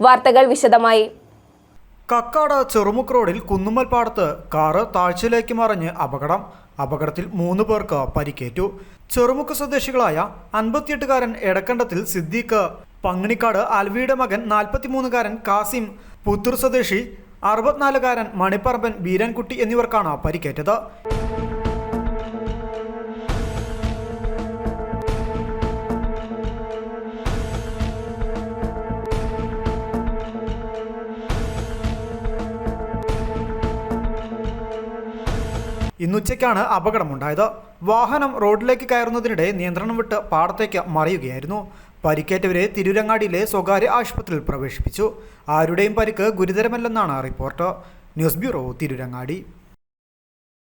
വാർത്തകൾ വിശദമായി. കക്കാട് ചെറുമുക്ക് റോഡിൽ കുന്നുമ്മൽ പാടത്ത് കാറ് താഴ്ചയിലേക്ക് മറിഞ്ഞ് അപകടം. അപകടത്തിൽ മൂന്ന് പേർക്ക് പരിക്കേറ്റു. ചെറുമുക്ക് സ്വദേശികളായ അൻപത്തിയെട്ടുകാരൻ എടക്കണ്ടത്തിൽ സിദ്ദീഖ് പങ്ങിണിക്കാട് അൽവിയുടെ മകൻ നാൽപ്പത്തിമൂന്നുകാരൻ കാസിം പുത്തൂർ സ്വദേശി അറുപത്തിനാലുകാരൻ മണിപ്പറമ്പൻ ബീരൻകുട്ടി എന്നിവർക്കാണ് പരിക്കേറ്റത്. ഇന്നുച്ചയ്ക്കാണ് അപകടമുണ്ടായത്. വാഹനം റോഡിലേക്ക് കയറുന്നതിനിടെ നിയന്ത്രണം വിട്ട് പാടത്തേക്ക് മറിയുകയായിരുന്നു. പരിക്കേറ്റവരെ തിരുരങ്ങാടിയിലെ സ്വകാര്യ ആശുപത്രിയിൽ പ്രവേശിപ്പിച്ചു. ആരുടെയും പരിക്ക് ഗുരുതരമല്ലെന്നാണ് റിപ്പോർട്ട്. News bureau Tirurangadi.